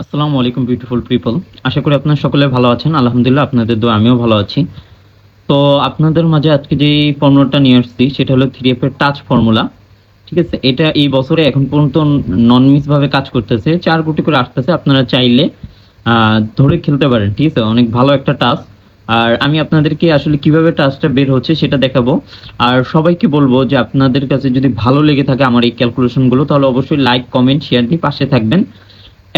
আসসালামু আলাইকুম beautiful people আশা করি আপনারা সকলে ভালো আছেন। আলহামদুলিল্লাহ, আপনাদের দোয়া আমিও ভালো আছি। তো আপনাদের মাঝে আজকে যে ফর্মুলাটা নিয়ে আসছি, সেটা হলো থ্রি এফ এর টাচ ফর্মুলা ঠিক আছে? এটা এই বছরে এখন পর্যন্ত নন মিস ভাবে কাজ করতেছে। চার কোটি করে আসতেছে, আপনারা চাইলে ধরে খেলতে পারেন। ঠিক আছে? অনেক ভালো একটা টাচ আর আমি আপনাদেরকে আসলে কীভাবে টাচটা বের হচ্ছে, সেটা দেখাবো। আর সবাইকে বলব যে আপনাদের কাছে যদি ভালো লেগে থাকে আমার এই ক্যালকুলেশনগুলো তাহলে অবশ্যই লাইক কমেন্ট শেয়ার দিয়ে পাশে থাকবেন।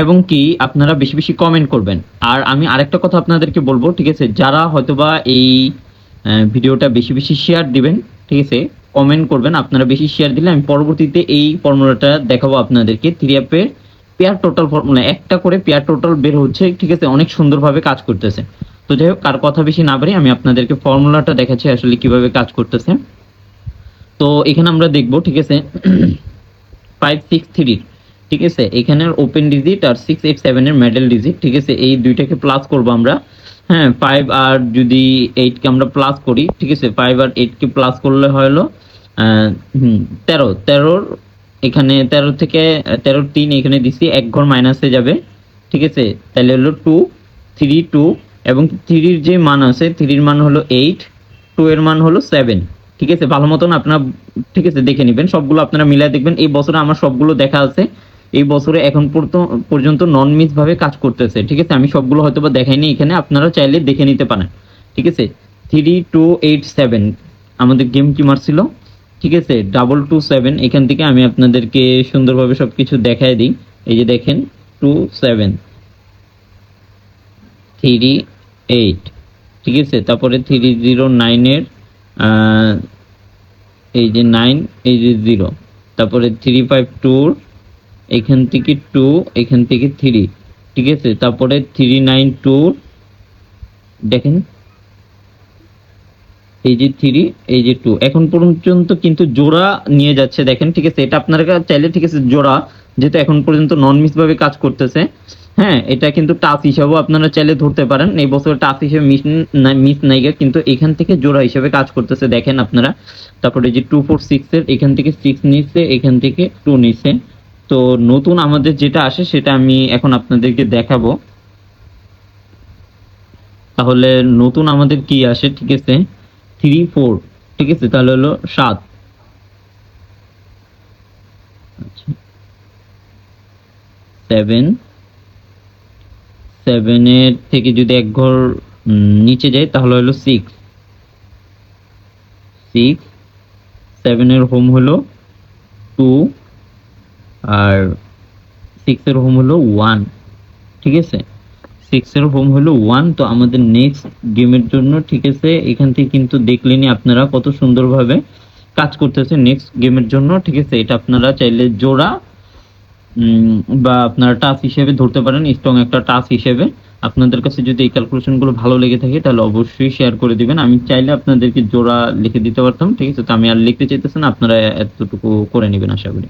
এবং কি আপনারা বেশি বেশি কমেন্ট করবেন। আর আমি আরেকটা কথা আপনাদেরকে বলব, ঠিক আছে? যারা হয়তোবা এই ভিডিওটা বেশি বেশি শেয়ার দিবেন, ঠিক আছে? কমেন্ট করবেন, আপনারা বেশি শেয়ার দিলে আমি পরবর্তীতে এই ফর্মুলাটা দেখাবো আপনাদেরকে। থ্রি অ্যাপের পেয়ার টোটাল ফর্মুলা একটা করে পেয়ার টোটাল বের হচ্ছে, ঠিক আছে? অনেক সুন্দরভাবে কাজ করতেছে। তো যাই হোক, কার কথা বেশি না বাড়ি আমি আপনাদেরকে ফর্মুলাটা দেখাচ্ছি আসলে কীভাবে কাজ করতেছে। তো এখানে আমরা দেখব, ঠিক আছে? ফাইভ সিক্স থ্রির ঠিক আছে? এখানের ওপেন ডিজিট আর সিক্স এইট সেভেনের মেডেল ডিজিট ঠিক আছে? এই দুইটাকে প্লাস করব আমরা। হ্যাঁ ফাইভ আর যদি এইটকে আমরা প্লাস করি, ঠিক আছে? ফাইভ আর এইটকে প্লাস করলে হলো তেরো। তেরোর এখানে, তেরো থেকে তেরো তিন এখানে দিছি, এক ঘর মাইনাসে যাবে, ঠিক আছে? তাহলে হলো টু থ্রি টু এবং থ্রির যে মান আছে থ্রির মান হলো এইট টু এর মান হলো সেভেন ঠিক আছে? ভালো মতন আপনারা, ঠিক আছে, দেখে নেবেন। সবগুলো আপনারা মিলাই দেখবেন। এই বছরে আমার সবগুলো দেখা আছে। এই বছরে এখন পর্যন্ত- নন মিস ভাবে কাজ করতেছে, ঠিক আছে? আমি সবগুলো হয়তো বা দেখাইনি এখানে, আপনারা চাইলে দেখে নিতে পারেন, ঠিক আছে? থ্রি টু এইট সেভেন আমাদের গেম কি মারছিল ঠিক আছে? ডাবল টু সেভেন এখান থেকে আমি আপনাদেরকে সুন্দরভাবে সবকিছু দেখাই দিই। এই যে দেখেন টু সেভেন থ্রি এইট ঠিক আছে? তারপরে থ্রি জিরো নাইনের এই যে নাইন এই যে জিরো তারপরে থ্রি ফাইভ টুর এখান থেকে টু এখান থেকে থ্রি ঠিক আছে? তারপরে থ্রি নাইন টু দেখেন। এই যে থ্রি এই যে টু এখন পর্যন্ত কিন্তু জোড়া নিয়ে যাচ্ছে, দেখেন, ঠিক আছে? এটা আপনারা চাইলে, ঠিক আছে, জোড়া, যেহেতু এখন পর্যন্ত নন মিস ভাবে কাজ করতেছে হ্যাঁ? এটা কিন্তু টাচ হিসাবেও আপনারা চাইলে ধরতে পারেন। এই বছর টাচ হিসেবে মিস মিস নাইগা কিন্তু এখান থেকে জোড়া হিসেবে কাজ করতেছে, দেখেন আপনারা। তারপরে যে টু ফোর সিক্স এর এখান থেকে সিক্স নিচ্ছে, এখান থেকে টু নিচ্ছে। তো নতুন আমাদের যেটা আসে সেটা আমি এখন আপনাদেরকে দেখাবো। তাহলে নতুন আমাদের কি আসে, ঠিক আছে? থ্রি ফোর ঠিক আছে? তাহলে হলো সাত। আচ্ছা। সেভেন সেভেনের থেকে যদি এক ঘর নিচে যাই তাহলে হলো সিক্স সিক্স সেভেনের হোম হলো টু আর সিক্সের হোম হলো ওয়ান ঠিক আছে? সিক্সের হোম হলো ওয়ান তো আমাদের নেক্সট গেমের জন্য, ঠিক আছে? এখান থেকে কিন্তু দেখলেনি আপনারা কত সুন্দরভাবে কাজ করতেছে নেক্সট গেমের জন্য, ঠিক আছে? এটা আপনারা চাইলে জোড়া বা আপনারা টাচ হিসেবে ধরতে পারেন স্ট্রং একটা টাচ হিসেবে। আপনাদের কাছে যদি এই ক্যালকুলেশনগুলো ভালো লেগে থাকে, তাহলে অবশ্যই শেয়ার করে দিবেন। আমি চাইলে আপনাদেরকে জোড়া লিখে দিতে পারতাম, ঠিক আছে? তো আমি আর লিখতে চাইতেছি না, আপনারা এতটুকু করে নেবেন, আশা করি।